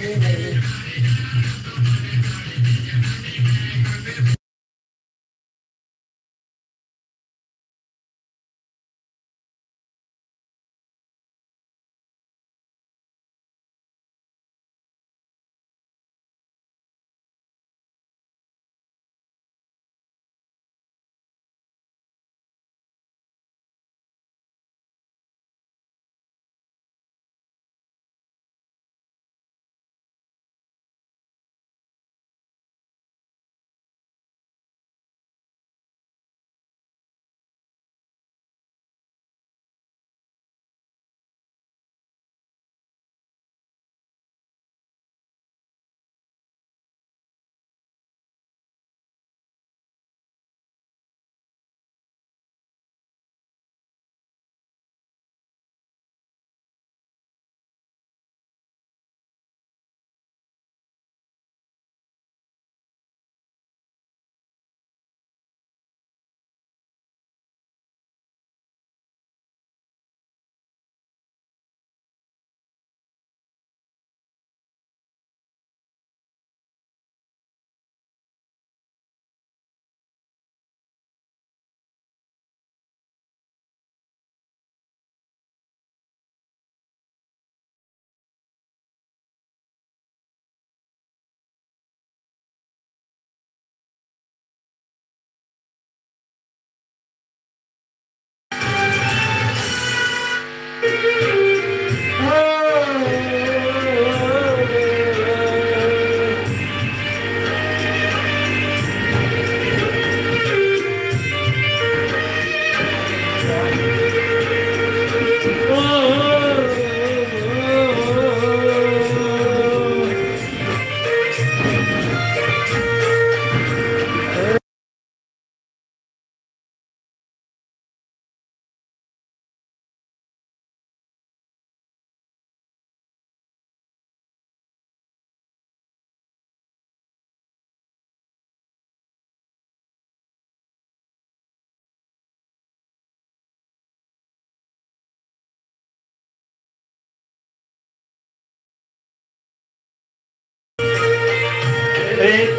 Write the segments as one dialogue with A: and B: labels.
A: believe
B: it.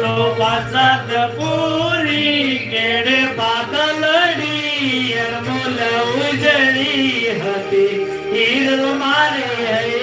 B: તો પાછાત પૂરી કેડે પાતલડી અરમુલ ઉજળી હતી. હીર મારે હૈવી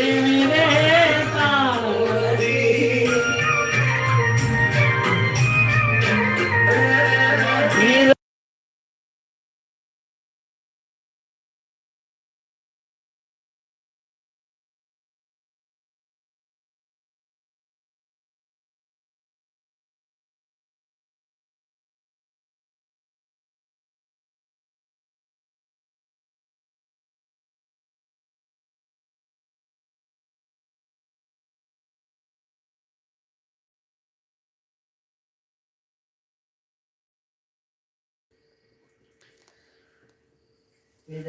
B: હે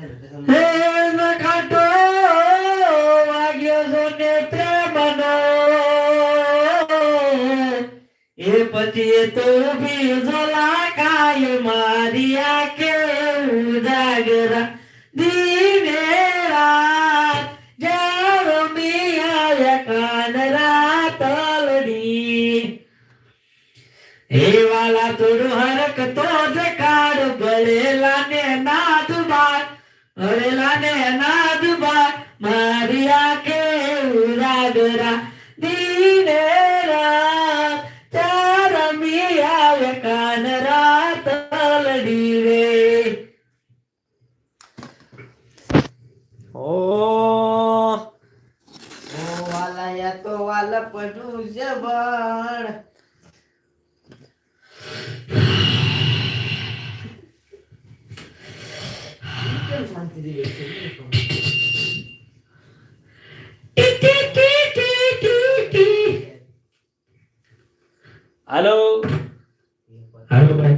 B: વાગ્યો છો ને એ પછી તો ઊભી ઝોલા કાય મારી આંખે ઉજાગરા. દીને રાત જારો મિયા કાન રાતલડી હે વાલા થોડું હરક તો જ કાર પડેલા ને ભળેલા ને નાદ બાર મારી આંખે ઉરાગરા દીને રાત ચાર મિયા કાન રાત લડી રે. ઓ.
A: ઓ વાલા યા તો વાલા પડું છે
B: હાલો હાલો ભાઈ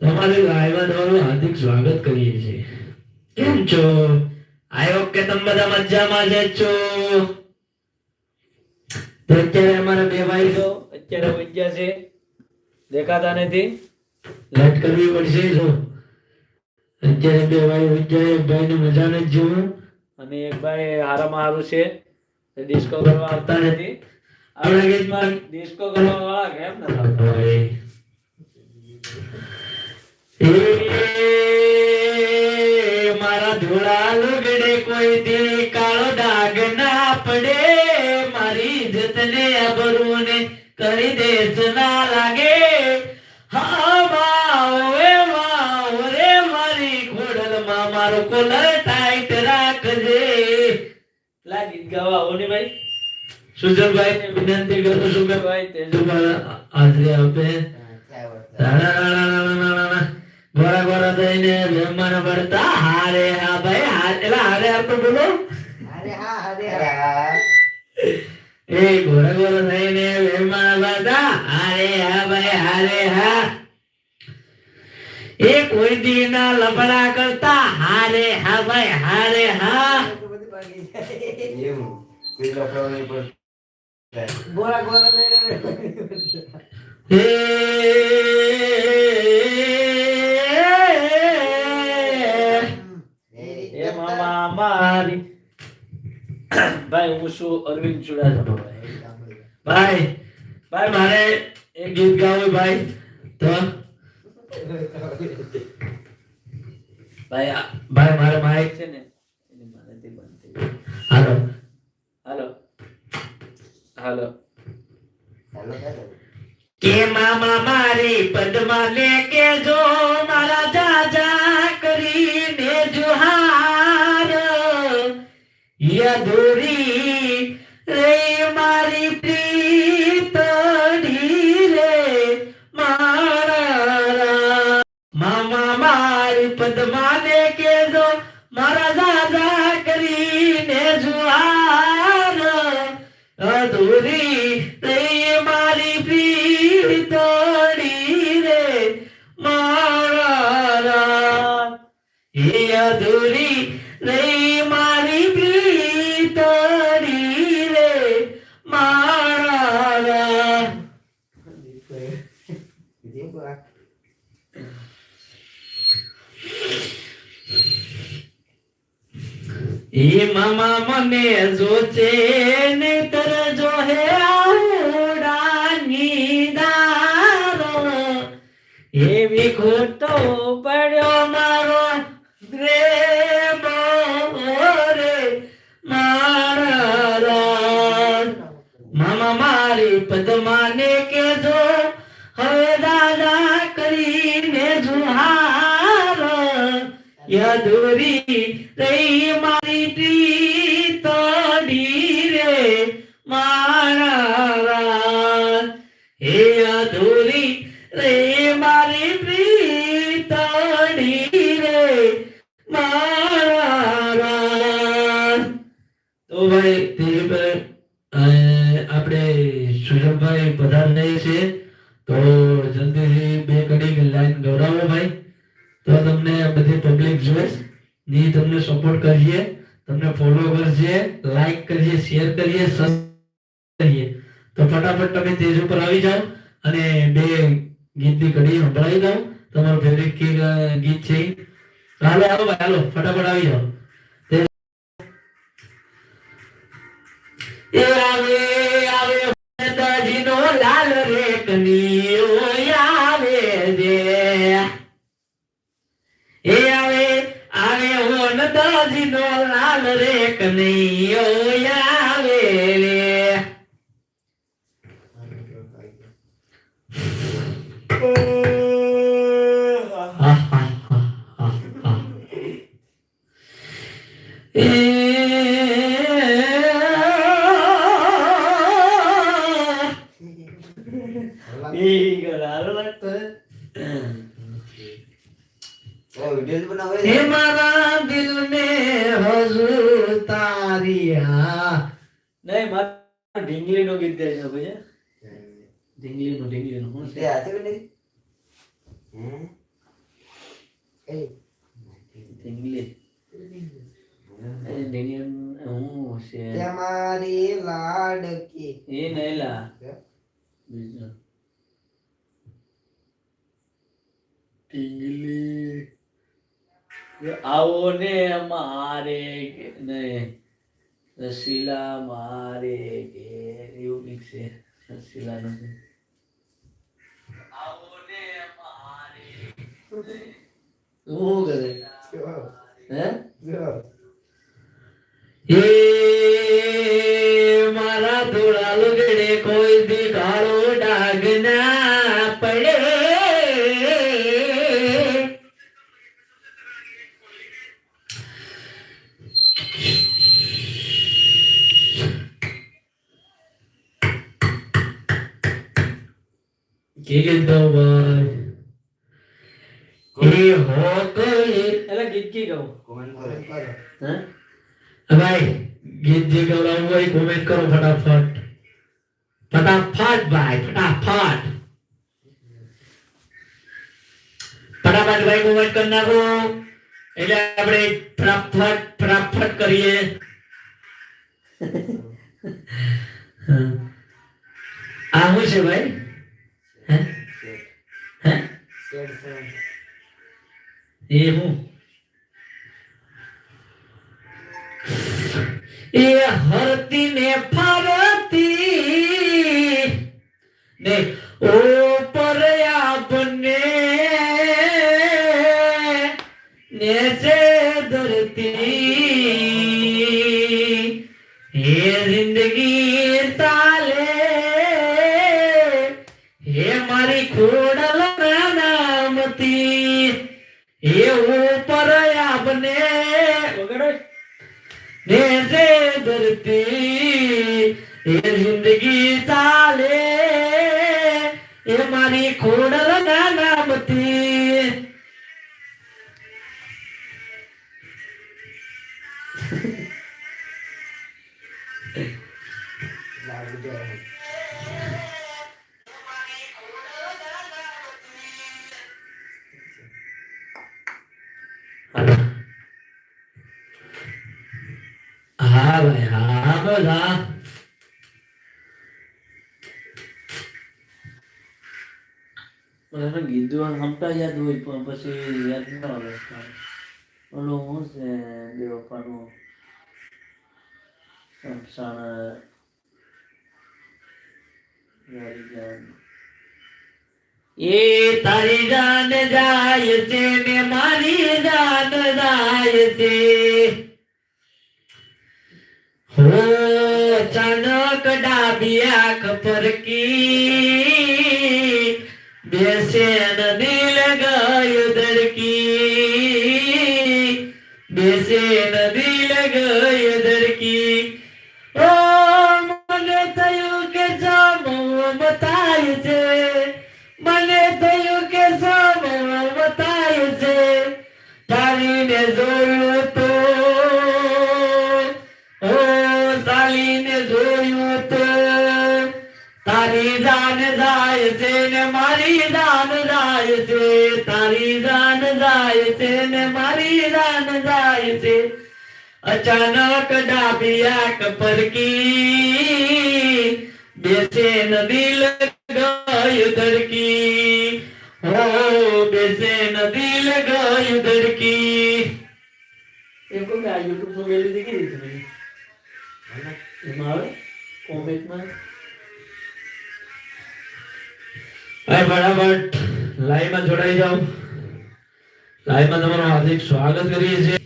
B: તમારે આવ્યા હાર્દિક સ્વાગત કરીએ છીએ. કેમ છો? આયો કે તમે બધા મજામાં જ છો. તો અત્યારે અમારા બે ભાઈ તો અત્યારે વૈજ્ઞા છે. દેખાતા નથી. લાઈટ કરવી પડશે જો અત્યારે બે ભાઈ એક ભાઈને મજા નથી જોવું. અને એક ભાઈ હારામાં હારું છે. ડિસ્કો કરવા આવતા નથી. આપણે ગીતમાં ડિસ્કો કરવા વાળા કેમ ન આવતા? મારા ધોળા લુગડે કોઈ દી કાળો ડાઘ ના પડે. મારી જતને અબરૂને કરી દેશ ના લાગે હા વાવ એ વાવ રે મારી ખોડલમાં મારો કોલર ટાઈટ રાખજે. ગાવા ભાઈ. સુજલભાઈ ને વિનંતી કરું છું કે ભાઈ તેજુભાઈ હાજરી આપે. ગોરા ગોરા થઈને મહેમાન પડતા હારે હા ભાઈ હારે હા તો બોલો.
A: અરે હા હા.
B: એ ગોરા ગોરા થઈને મહેમાન પડતા હારે હા ભાઈ હારે હા એ કોઈ દી ના લફડા કરતા હારે હા ભાઈ હારે હા. એ મામા મારી. ભાઈ હું છું અરવિંદ ચુડાસમા. ભાઈ ભાઈ મારે એક ગીત ગાવું ભાઈ. તો ભાઈ ભાઈ મારે માઇક છે ને. એની મારાથી બંધ થઈ ગયું. હાલો. હાલો. હાલો.
C: હાલો
B: કે મામા મારી પદમાં લે કે જો મારા જાજા કરીને જુહાર. યદુરી મારી પદમાં કેજો મારા દાદા કરીને જુહાર એ મામા મને જોચે ને તર જો હે આવડાની દારો. એવી ખોટો પડ્યો મારો મામા મારી પદ્માને કેજો હવે દાદા કરીને જુહાર. યદુરી રહી મારી ની તમને સપોર્ટ કરીએ, તમને ફોલો કરજે લાઈક કરીએ શેર કરીએ કરીએ. તો ફટાફટ તમે તેજ ઉપર આવી જાઓ અને બે ગીતની કડી સંભળાવી દઉં તમારું ફેવરિટ ગીત છે. હાલો હાલો ભાઈ, હાલો, ફટાફટ આવી જાઓ. એ આવે આવે દાજીનો લાલ રે હે મારા નહીં મારા ગીત છે ઢીંગલી
A: તમારી લાડકી
B: એ નહીં લા બીજું ટીંગલી આવો ને મારે ને રસીલા મારે ઘેર એવું કંઈક છે શું કરે હે એ મારા ધોળા લુગડે કોઈ દી હોય કોમેન્ટ કરો ફટાફટ. ફટાફટ ભાઈ ફટાફટ. ફટાફટ ભાઈ કોમેન્ટ કરી નાખો. એટલે આપણે ફટાફટ ફટાફટ કરીએ. આ શું છે ભાઈ? હે? હે? એ હું? એ હરતી ને ફરતી ને ઉપર ને જે ધરતી એ જિંદગી ચાલે એ મારી ખોડલ ના નામતી હા ભાઈ હા બધા
D: મને કીધું હમતા યાદ હોય પણ પછી યાદ ન આવે. ઓલું હું છે સમસાણ
B: એ તારી જાન જાય છે ને મારી જાન જાય છે. હો અચાનક ડાબી આંખ પરકી બેસે ન દિલ ગયું ધડકી બેસે ન દિલ ગયું ધડકી ઓ મને થયું કે જમવું બતાય છે મને થયું કે જમવું બતાય છે તારીને જોયું જાય છે ને મારી જાન જાય છે તારી જાન જાય છે ને મારી જાન જાય છે અચાનક ડાબી આંખ પરકી બેસે ન દિલ ગયું ધડકી હો બેસે ન દિલ ગયું ધડકી
D: એમ કહું કે આ યુટ્યુબનું વેલ્યુ દેખી દીધું મેં એમાં આવે કોમેન્ટમાં
B: ભાઈ ફટાફટ લાઈવમાં જોડાઈ જાઓ. લાઈવમાં તમારું હાર્દિક સ્વાગત કરીએ છીએ.